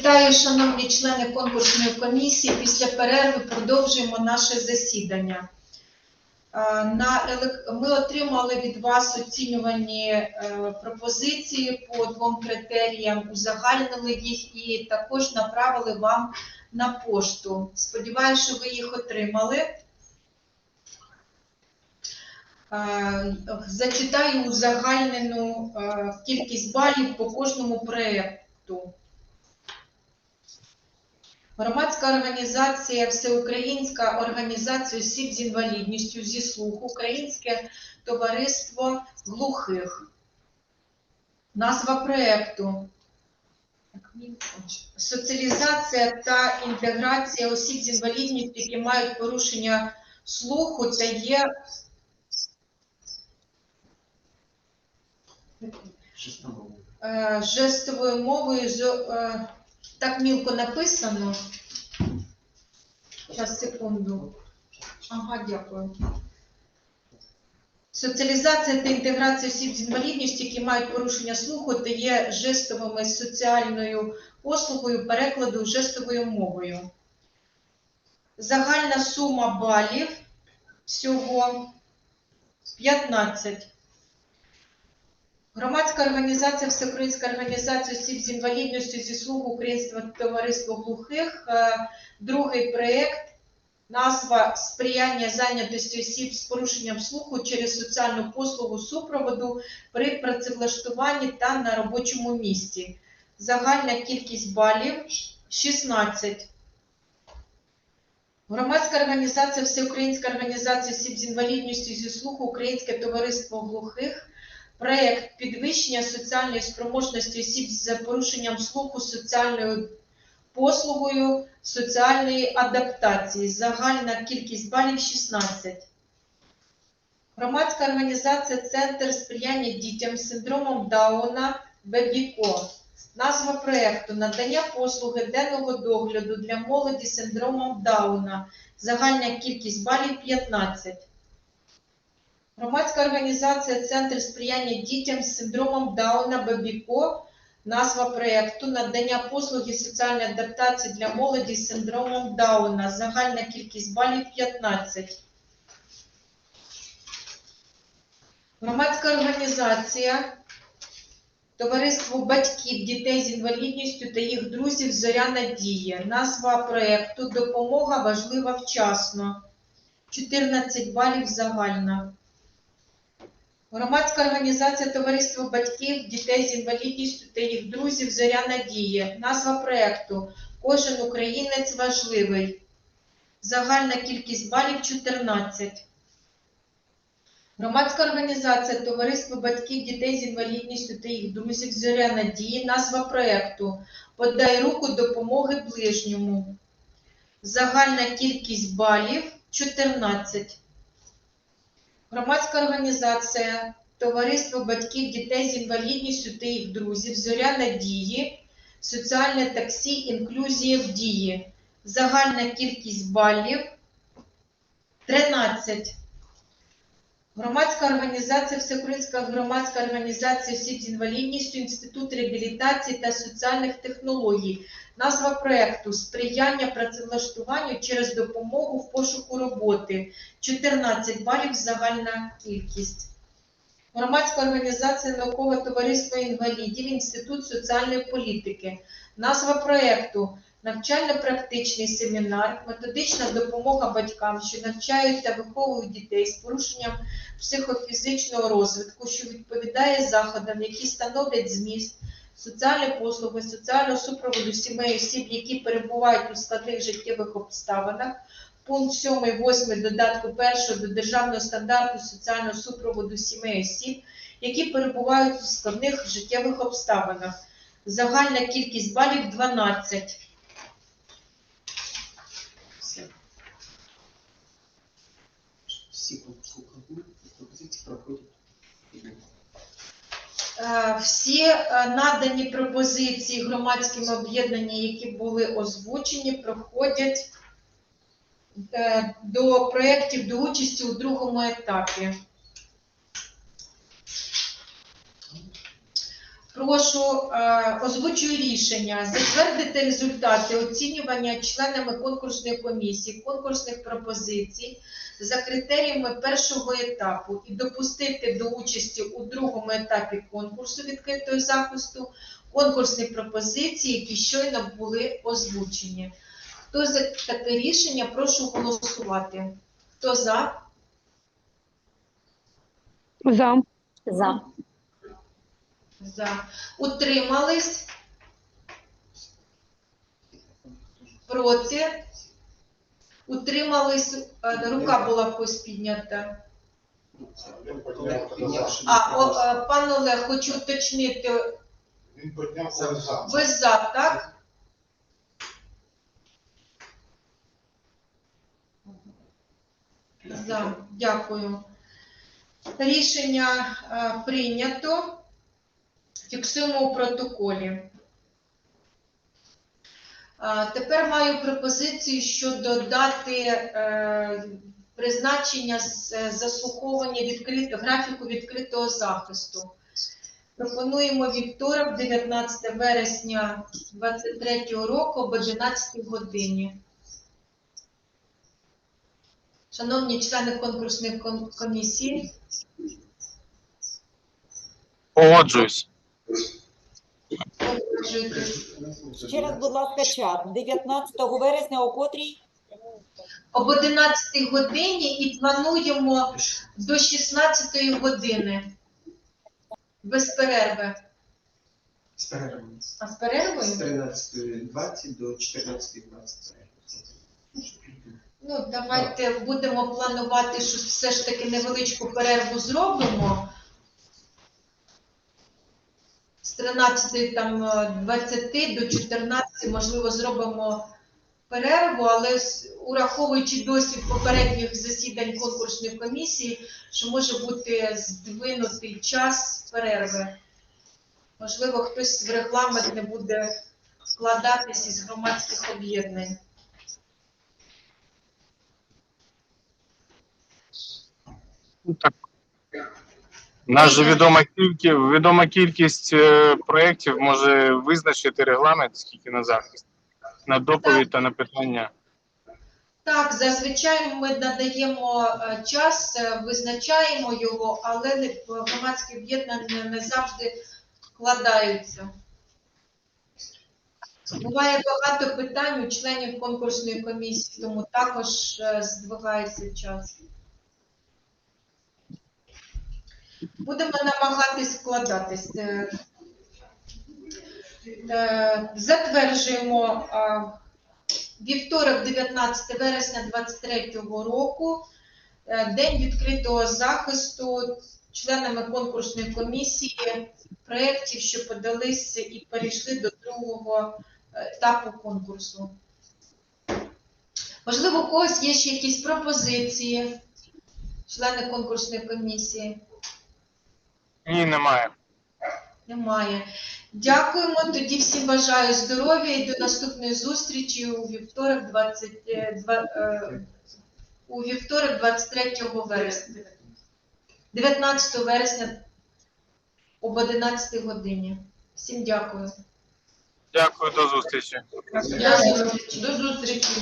Вітаю, шановні члени конкурсної комісії. Після перерви продовжуємо наше засідання. Е, Ми отримали від вас оцінювані е, пропозиції по двом критеріям, узагальнили їх і також направили вам на пошту. Сподіваюся, що ви їх отримали. Е, Зачитаю узагальнену кількість балів по кожному проєкту. Громадська організація Всеукраїнська організація осіб з інвалідністю зі слуху, Українське товариство глухих. Назва проєкту. Соціалізація та інтеграція осіб з інвалідністю, які мають порушення слуху, це є е, жестовою мовою. з, е, Так мілко написано. Зараз, секунду. Ага, дякую. Соціалізація та інтеграція осіб з інвалідністю, які мають порушення слуху, та є жестовими соціальною послугою перекладу жестовою мовою. Загальна сума балів всього 15. Громадська організація, Всеукраїнська організація осіб з інвалідністю зі слуху Українського товариства глухих. Е, Другий проєкт. Назва сприяння зайнятості осіб з порушенням слуху через соціальну послугу супроводу при працевлаштуванні та на робочому місці. Загальна кількість балів 16. Громадська організація, Всеукраїнська організація осіб з інвалідністю зі слуху Українське товариство глухих. Проєкт підвищення соціальної спроможності осіб з порушенням слуху соціальною послугою соціальної адаптації. Загальна кількість балів 16. Громадська організація Центр сприяння дітям з синдромом Дауна Бебіко. Назва проєкту надання послуги денного догляду для молоді з синдромом Дауна. Загальна кількість балів 15. Громадська організація Центр сприяння дітям з синдромом Дауна Бабіко. Назва проєкту надання послуги соціальної адаптації для молоді з синдромом Дауна. Загальна кількість балів 15. Громадська організація Товариство батьків дітей з інвалідністю та їх друзів Зоря Надія. Назва проєкту Допомога важлива вчасно. 14 балів загальна. Громадська організація Товариство батьків дітей з інвалідністю та їх друзів Зоря Надії. Назва проєкту Кожен українець важливий. Загальна кількість балів 14. Громадська організація Товариство батьків дітей з інвалідністю та їх друзів Зоря Надії. Назва проєкту Подай руку допомоги ближньому. Загальна кількість балів 14. Громадська організація Товариство батьків дітей з інвалідністю та їх друзів Зоря Надії, соціальне таксі, інклюзія в дії. Загальна кількість балів 13. Громадська організація, Всеукраїнська громадська організація осіб з інвалідністю, Інститут реабілітації та соціальних технологій. Назва проєкту Сприяння працевлаштуванню через допомогу в пошуку роботи. 14 балів загальна кількість. Громадська організація Наукове товариство інвалідів, Інститут соціальної політики. Назва проєкту Навчально-практичний семінар, методична допомога батькам, що навчають та виховують дітей з порушенням психофізичного розвитку, що відповідає заходам, які становлять зміст соціальні послуги, соціального супроводу сімей осіб, які перебувають у складних життєвих обставинах. Пункт 7, 8 додатку 1 до Державного стандарту соціального супроводу сімей осіб, які перебувають у складних життєвих обставинах. Загальна кількість балів 12. Все. Всі пропозиції проходять. Е, Всі е, надані пропозиції громадським об'єднанням, які були озвучені, проходять е, до проєктів до участі у другому етапі. Прошу е, озвучую рішення затвердити результати оцінювання членами конкурсної комісії конкурсних пропозицій за критеріями першого етапу і допустити до участі у другому етапі конкурсу відкритого захисту конкурсні пропозиції, які щойно були озвучені. Хто за таке рішення, прошу голосувати. Хто за? За. За. За. Утримались? Проти? Утримались? Е, Рука була когось піднята. А, о, е, пан Олег, хочу уточнити, Він підняв за. за. ви за, так? За, дякую. Рішення е, прийнято. Фіксуємо у протоколі. Тепер маю пропозицію щодо дати е, призначення е, заслуховування відкрито, графіку відкритого захисту. Пропонуємо вівторок, 19 вересня 2023 року об 11 годині. Шановні члени конкурсної ком- комісії, Погоджуюсь. Ще раз, будь ласка, чат. 19 вересня о котрій? об 11 годині і плануємо до 16 години. Без перерви. З перервами. А з З перервою? 13.20 до 14.20. Ну, давайте будемо планувати, що все ж таки невеличку перерву зробимо. З 13 там, е, 20 до 14, можливо, зробимо перерву, але ураховуючи досвід попередніх засідань конкурсної комісії, що може бути здвинутий час перерви. Можливо, хтось в регламент не буде вкладатись із громадських об'єднань. Ну, Так. Нас же відома кількість, відома кількість е, проєктів може визначити регламент, скільки на захист, на доповідь та на питання. Так, зазвичай ми надаємо е, час, е, визначаємо його, але громадські об'єднання не завжди вкладаються. Буває багато питань у членів конкурсної комісії, тому також здвигається час. Будемо намагатись вкладатись. Е, е, Затверджуємо Вівторок, 19 вересня 2023 року, е, День відкритого захисту членами конкурсної комісії проєктів, що подалися і перейшли до другого етапу конкурсу. Можливо, у когось є ще якісь пропозиції, члени конкурсної комісії? Ні, немає. Немає. Дякуємо. Тоді всім бажаю здоров'я і до наступної зустрічі у вівторок, 20, е, е, у вівторок 23 вересня. 19 вересня об 11 годині. Всім дякую. Дякую, до зустрічі. До зустрічі. До зустрічі.